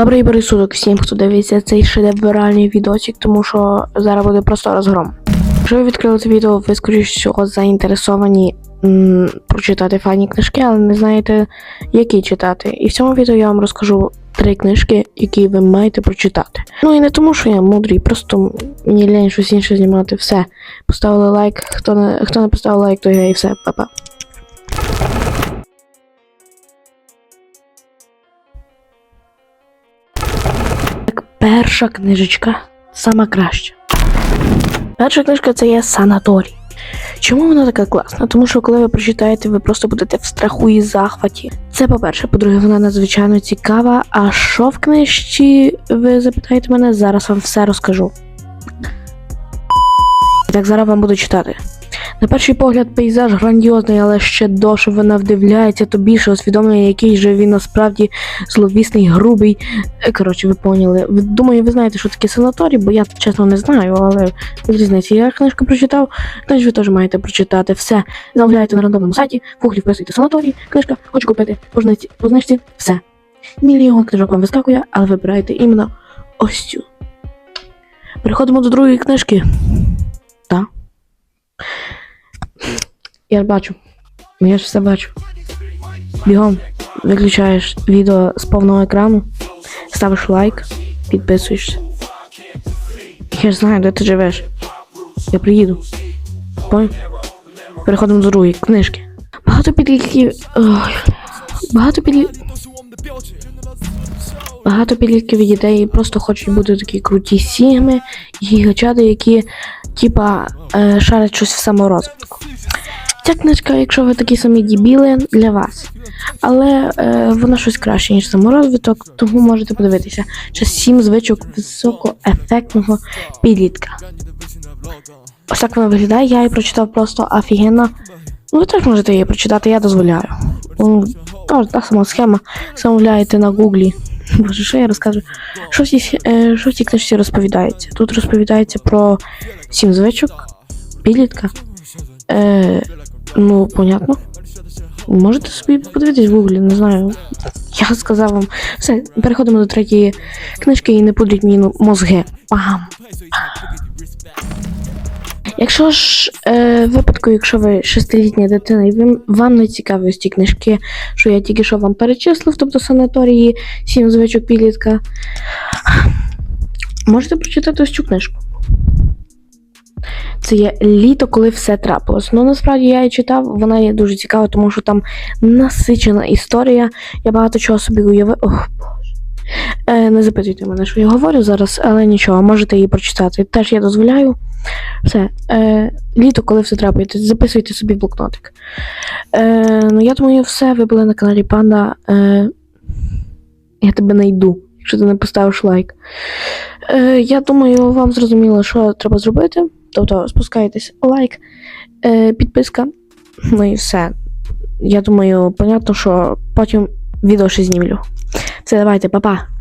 Добрий пересудок всім, хто дивиться цей шедевральний відосик, тому що зараз буде просто розгром. Якщо ви відкрили це відео, ви скоріш всього заінтересовані м, прочитати файні книжки, але не знаєте, які читати. І в цьому відео я вам розкажу три книжки, які ви маєте прочитати. Ну і не тому, що я мудрий, просто мені лень щось інше знімати. Все. Поставили лайк. Хто не, хто не поставив лайк, то я і все, Па-па. Перша книжечка сама краща. Перша книжка це є санаторій. Чому вона така класна? Тому що коли ви прочитаєте, ви просто будете в страху і захваті. Це по-перше, по-друге, вона надзвичайно цікава. А що в книжці, ви запитаєте мене, зараз вам все розкажу. Так, зараз вам буду читати. На перший погляд, пейзаж грандіозний, але ще довше вона вдивляється, то більше усвідомлює, який же він насправді зловісний, грубий. Е, Коротше, ви поняли. Думаю, ви знаєте, що таке санаторій, бо я чесно не знаю, але без різниці. Я книжку прочитав, значить ви теж маєте прочитати все. Замовляєте на рандомному сайті, в гуглі вписуєте санаторій, книжка, хочу купити, по знижці, все. Мільйон книжок вам вискакує, але вибираєте іменно ось цю. Переходимо до другої книжки. Так. Я бачу. Я ж все бачу. Бігом виключаєш відео з повного екрану, ставиш лайк, підписуєшся. Я ж знаю, де ти живеш. Я приїду. Понял? Переходимо до другої книжки. Багато підлітків. Багато підлітків. Багато підлітків і дітей просто хочуть бути такі круті сігми і гігачати, які типа е, шарять щось в саморозвитку. Ця книжка, якщо ви такі самі дібіли, для вас. Але е, вона щось краще, ніж саморозвиток, тому можете подивитися. Це сім звичок високоефектного підлітка. Ось так вона виглядає, я її прочитав просто офігенно. Ну, ви теж можете її прочитати, я дозволяю. Ну, Та, сама схема, замовляєте на гуглі. Боже, що я розкажу? Е, що в цій книжці розповідається? Тут розповідається про сім звичок, підлітка. Е, ну, понятно. Можете собі подивитись в гуглі, не знаю. Я сказав вам. Все, переходимо до третьої книжки і не пудріть мені ну, мозги. Пам. Якщо ж е, випадку, якщо ви шестилітня дитина і ви, вам не цікаві ось ті книжки, що я тільки що вам перечислив, тобто санаторії, сім звичок підлітка, можете прочитати ось цю книжку. Це є літо, коли все трапилось. Ну насправді я її читав, вона є дуже цікава, тому що там насичена історія. Я багато чого собі уявив. Ох, Боже. Е, не запитуйте мене, що я говорю зараз, але нічого, можете її прочитати. Теж я дозволяю. Все. Е, літо, коли все трапиться, записуйте собі блокнотик. Е, ну, я думаю, все. Ви були на каналі Панда. Е, я тебе знайду, якщо ти не поставиш лайк. Е, я думаю, вам зрозуміло, що треба зробити. Тобто спускаєтесь лайк, е, підписка, ну і все. Я думаю, понятно, що потім відео ще знімлю. Все, давайте, па-па.